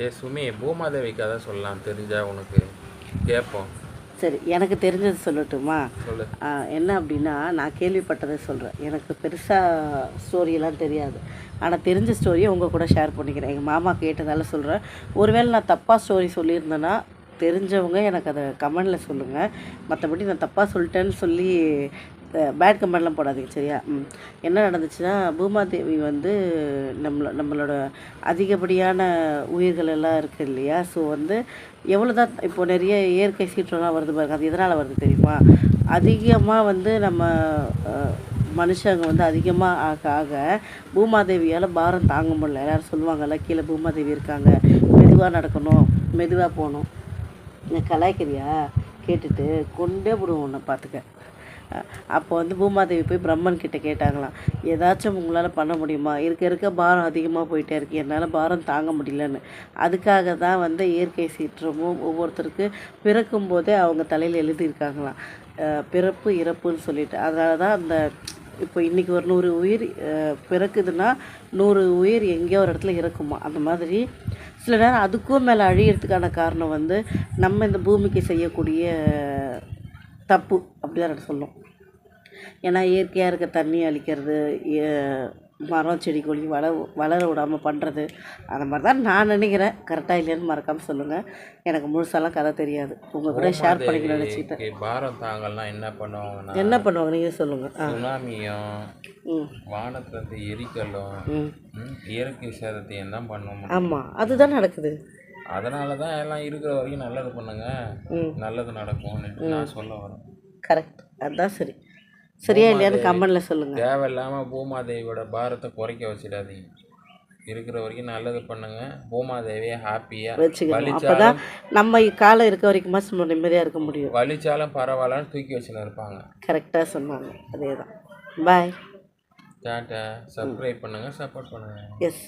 ஏ சுமி பூமாதேவி கதை சொல்லலாம் தெரிஞ்சா உனக்கு கேட்போம். சரி எனக்கு தெரிஞ்சது சொல்லட்டுமா? என்ன அப்படின்னா நான் கேள்விப்பட்டதை சொல்கிறேன் எனக்கு பெருசாக ஸ்டோரியெல்லாம் தெரியாது. ஆனால் தெரிஞ்ச ஸ்டோரியை உங்கள் கூட ஷேர் பண்ணிக்கிறேன். எங்கள் மாமா கேட்டதால சொல்கிறேன் ஒருவேளை நான் தப்பாக ஸ்டோரி சொல்லியிருந்தேன்னா தெரிஞ்சவங்க எனக்கு அதை கமெண்டில் சொல்லுங்கள் மற்றபடி நான் தப்பாக சொல்லிட்டேன்னு சொல்லி பேட் கமெண்ட்லாம் போடாதீங்க சரியா? என்ன நடந்துச்சுன்னா பூமாதேவி வந்து நம்மள நம்மளோட அதிகப்படியான உயிர்கள் எல்லாம் இருக்குது இல்லையா? ஸோ வந்து எவ்வளோ தான் இப்போ நிறைய இயற்கை சீற்றம்லாம் வருது பாருங்க அது எதனால் வருது தெரியுமா? அதிகமாக வந்து நம்ம மனுஷங்க வந்து அதிகமாக ஆக ஆக பூமாதேவியால் பாரம் தாங்க முடியல. எல்லாரும் சொல்லுவாங்கல்ல கீழே பூமாதேவி இருக்காங்க மெதுவாக நடக்கணும் மெதுவாக போகணும். கலாய்க்கிறியா? கேட்டுட்டு கொண்டே விடுவோம் ஒன்று பார்த்துக்க அப்போ வந்து பூமாதேவி போய் பிரம்மன் கிட்ட கேட்டாங்களாம் ஏதாச்சும் உங்களால் பண்ண முடியுமா? இருக்க இருக்க பாரம் அதிகமாக போயிட்டே இருக்கு. என்னால் பாரம் தாங்க முடியலன்னு. அதுக்காக தான் வந்து இயற்கை சீற்றமும் ஒவ்வொருத்தருக்கு பிறக்கும் போதே அவங்க தலையில் எழுதியிருக்காங்களாம். பிறப்பு இறப்புன்னு சொல்லிட்டு. அதனால தான் அந்த இப்போ இன்றைக்கி ஒரு நூறு உயிர் பிறக்குதுன்னா நூறு உயிர் எங்கேயோ ஒரு இடத்துல இறக்குமா? அந்த மாதிரி. சில நேரம் அதுக்கும் மேலே அழியறதுக்கான காரணம் வந்து நம்ம இந்த பூமிக்கு செய்யக்கூடிய தப்பு. நான் சொல்லும் ஏன்னா இயற்கையாக இருக்க தண்ணி அழிக்கிறது மரம் செடி கொடி வள வளர விடாமல் பண்ணுறது அந்த மாதிரி தான் நான் நினைக்கிறேன். கரெக்டாக இல்லையான்னு மறக்காமல் சொல்லுங்கள் எனக்கு முழுசாலாம் கதை தெரியாது. உங்கள் கூட ஷேர் பண்ணிக்கணும்னு நினச்சிக்கிட்டேன் பாரம் தாங்கலாம் என்ன பண்ணுவாங்கன்னா என்ன பண்ணுவாங்க? நீங்கள் சொல்லுங்கள் சுனாமியும் ம். வானத்துல இருந்து எரிக்கலும் இயற்கை சேதத்தையும் தான் பண்ணுவோம் ஆமாம் அதுதான் நடக்குது. அதனால தான் எல்லாம் இருக்கிற வரைக்கும் நல்லது பண்ணுங்க. நல்லது நடக்கும்னு நான் சொல்ல வரேன். கரெக்ட். அதுதான் சரி. சரியா இல்லையான்னு கமெண்டில் சொல்லுங்கள் தேவையில்லாம பூமாதேவியோட பாரத்தை குறைக்க வச்சிடாதீங்க. இருக்கிற வரைக்கும் நல்லது பண்ணுங்க. பூமாதேவியை ஹாப்பியா வச்சுக்கணும். அப்போ தான் நம்ம காலம் இருக்க வரைக்கும் நம்ம நிம்மதியாக இருக்க முடியும். வலிச்சாலும் பரவாயில்லன்னு தூக்கி வச்சுன்னு இருப்பாங்க கரெக்டாக சொன்னாங்க. அதே தான் பாய். டாட்டா. சப்ஸ்கிரைப் பண்ணுங்க சப்போர்ட் பண்ணுங்க. எஸ்